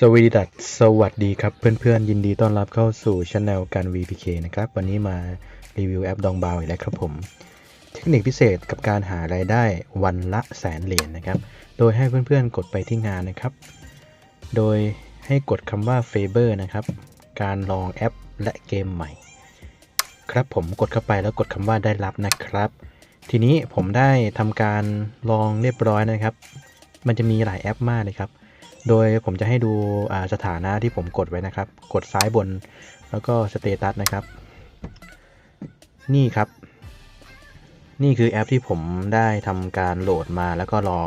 สวัสดีดัดสวัสดีครับเพื่อนๆ ยินดีต้อนรับเข้าสู่ช anel การ VPK นะครับ วันนี้มารีวิวแอปดองบาวอีกแล้วครับผม เทคนิคพิเศษกับการหารายได้วันละแสนเหรียญนนะครับ โดยให้เพื่อนๆ กดไปที่งานนะครับ โดยให้กดคำว่า Favor นะครับ การลองแอปและเกมใหม่ ครับผมกดเข้าไปแล้วกดคำว่าได้รับนะครับ ทีนี้ผมได้ทำการลองเรียบร้อยนะครับ มันจะมีหลายแอปมากเลยครับ โดยผมจะให้ดูสถานะที่ผมกดไว้นะครับ กดซ้ายบนแล้วก็สเตตัสนะครับ นี่ครับ นี่คือแอปที่ผมได้ทำการโหลดมาแล้วก็รอ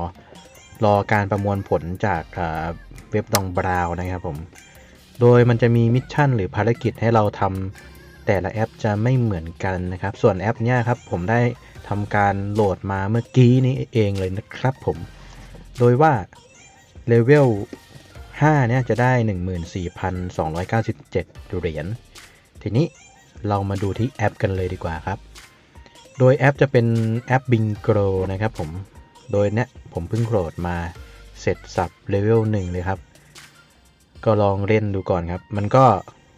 รอการประมวลผลจากเว็บดองบราวนะครับผม โดยมันจะมีมิชชั่นหรือภารกิจให้เราทำแต่ละแอปจะไม่เหมือนกันนะครับ ส่วนแอปเนี้ยครับผมได้ทำการโหลดมาเมื่อกี้นี้เองเลยนะครับผม โดยว่า เลเวล5เนี่ยจะได้ 14,297 เหรียญ ทีนี้เรามาดูที่แอปกันเลยดีกว่าครับ โดยแอปจะเป็นแอป Bingo นะครับผม โดยเนี่ยผมเพิ่งโหลดมาเสร็จสับเลเวล1เลยครับ ก็ลองเล่นดูก่อนครับ มันก็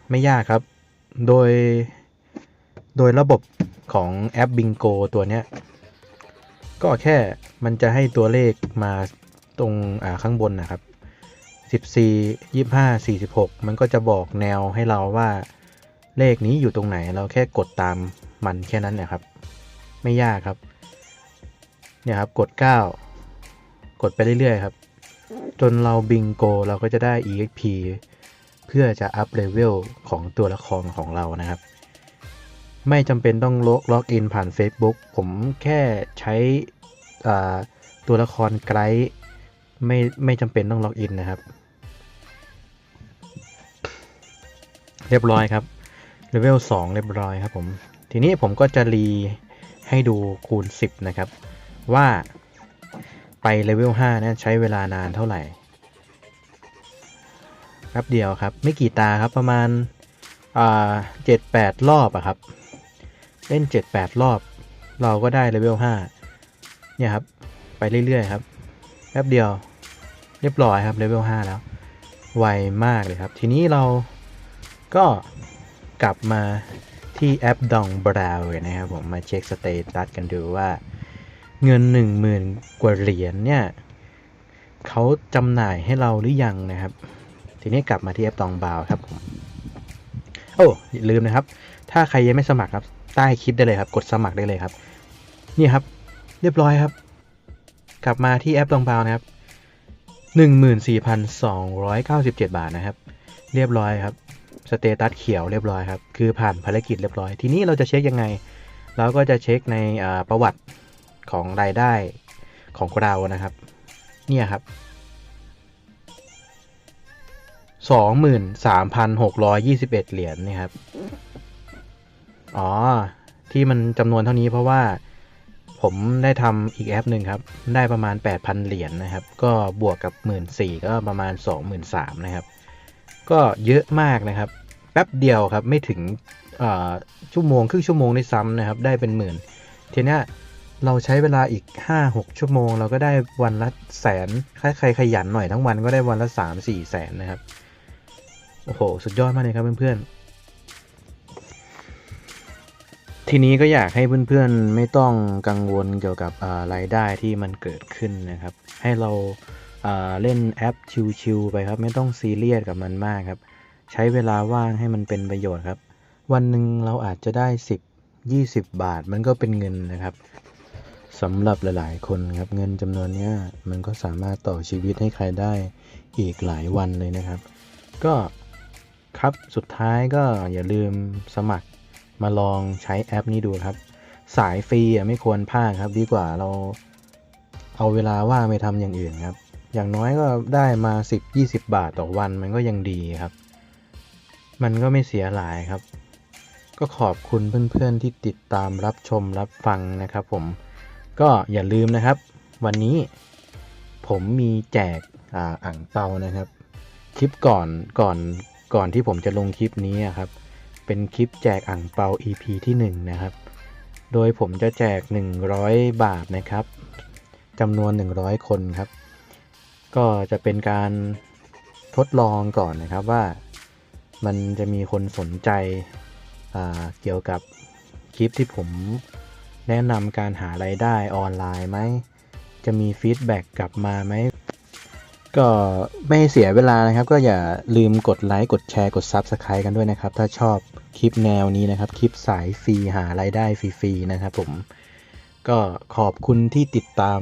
ไม่ยากครับ โดย โดยระบบของแอป Bingo ตัวเนี้ยก็แค่มันจะให้ตัวเลขมา ตรงข้างบนนะครับ14 25 46 มันก็จะบอกแนวให้เราว่าเลขนี้อยู่ตรงไหนเราแค่กดตามมันแค่นั้นนะครับ ไม่ยากครับ เนี่ยครับกด 9 กดไปเรื่อยๆครับ จนเราบิงโกเราก็จะได้ EXP เพื่อจะอัพเลเวลของตัวละครของเรานะครับ ไม่จำเป็นต้องล็อกล็อกอินผ่าน Facebook ผมแค่ใช้ตัวละครไกด์ ไม่ไม่จำเป็นต้องล็อกอินนะครับ เรียบร้อยครับเลเวล2เรียบร้อยครับผมทีนี้ผมก็จะรีให้ดูคูณ 10 นะครับ ว่าไปเลเวล5นั้นใช้เวลานานเท่าไหร่แป๊บเดียวครับ ไม่กี่ตาครับประมาณอ่าเจ็ดแปดรอบอะครับ เล่น 7-8 รอบ เราก็ได้เลเวล5เนี่ยครับ ไปเรื่อย ๆ ครับแป๊บเดียว เรียบร้อยครับเลเวล5แล้ว ไวมากเลยครับ ทีนี้เราก็กลับมาที่แอปดองบราวนะครับผมมาเช็คสเตตัสกันดูว่า เงิน 10,000 กว่าเหรียญเนี่ยเขาจำหน่ายให้เราหรือยังนะครับ ทีนี้กลับมาที่แอปดองบราวครับผมโอ้อย่าลืมนะครับ ถ้าใครยังไม่สมัครครับ ใต้คลิปได้เลยครับ กดสมัครได้เลยครับ นี่ครับ เรียบร้อยครับ กลับมาที่แอปดองบราวนะครับ 14,297 บาทนะครับ เรียบร้อยครับสเตตัสเขียวเรียบร้อยครับ คือผ่านภารกิจเรียบร้อย ทีนี้เราจะเช็คยังไง เราก็จะเช็คในประวัติของรายได้ของเรานะครับ เนี่ยครับ 23,621 เหรียญนี่ครับ อ๋อ ที่มันจำนวนเท่านี้เพราะว่า ผมได้ทำอีกแอปหนึ่งครับ ได้ประมาณ 8,000 เหรียญนนะครับ ก็บวกกับ 1 4ื่นก็ประมาณ 23,000นะครับ ก็เยอะมากนะครับ แป๊บเดียวครับไม่ถึงชั่วโมงครึ่งชั่วโมงในซ้ำนะครับ ได้เป็นหมื่น ทีนี้เราใช้เวลาอีก 5-6 ชั่วโมง เราก็ได้วันละแสนใครขยันหน่อยทั้งวันก็ได้วันละ 3-4 แสนนะครับ โอ้โห สุดยอดมากเลยครับเพื่อนๆ ทีนี้ก็อยากให้เพื่อนๆไม่ต้องกังวลเกี่ยวกับรายได้ที่มันเกิดขึ้นนะครับ ให้เราอ่าเล่นแอปชิวๆไปครับ ไม่ต้องซีเรียสกับมันมากครับ ใช้เวลาว่างให้มันเป็นประโยชน์ครับ วันหนึ่งเราอาจจะได้ 10 20 บาทมันก็เป็นเงินนะครับสำหรับหลายๆ คนครับเงินจำนวนนี้มันก็สามารถต่อชีวิตให้ใครได้อีกหลายวันเลยนะครับ ก็ครับสุดท้ายก็อย่าลืมสมัคร มาลองใช้แอปนี้ดูครับ สายฟรีอะไม่ควรพลาดครับ ดีกว่าเราเอาเวลาว่างไปทำอย่างอื่นครับ อย่างน้อยก็ได้มา 10-20 บาทต่อวันมันก็ยังดีครับ มันก็ไม่เสียหลายครับ ก็ขอบคุณเพื่อนๆที่ติดตามรับชมรับฟังนะครับ ผมก็อย่าลืมนะครับ วันนี้ผมมีแจกอ่าอ่างเปานะครับ คลิปก่อนก่อนก่อนที่ผมจะลงคลิปนี้ครับ เป็นคลิปแจกอ่างเปา EP ที่ 1 นะครับ โดยผมจะแจก 100 บาทนะครับจำนวน 100 คนครับ ก็จะเป็นการทดลองก่อนนะครับว่ามันจะมีคนสนใจเกี่ยวกับคลิปที่ผมแนะนำการหารายได้ออนไลน์ไหม จะมีฟีดแบ็กกลับมาไหม ก็ไม่เสียเวลานะครับ ก็อย่าลืมกดไลค์กดแชร์กด Subscribe กันด้วยนะครับ ถ้าชอบคลิปแนวนี้นะครับ คลิปสายฟรีหารายได้ฟรีๆนะครับผมก็ขอบคุณที่ติดตาม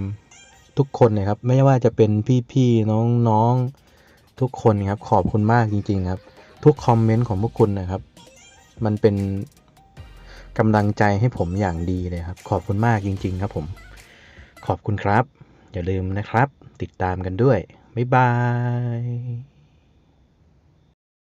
ทุกคนนะครับ ไม่ว่าจะเป็นพี่ๆน้องๆทุกคนครับ ขอบคุณมากจริง ๆ ครับ ทุกคอมเมนต์ของพวกคุณนะครับ มันเป็นกำลังใจให้ผมอย่างดีเลยครับ ขอบคุณมากจริง ๆ ครับผม ขอบคุณครับ อย่าลืมนะครับ ติดตามกันด้วย บ๊ายบาย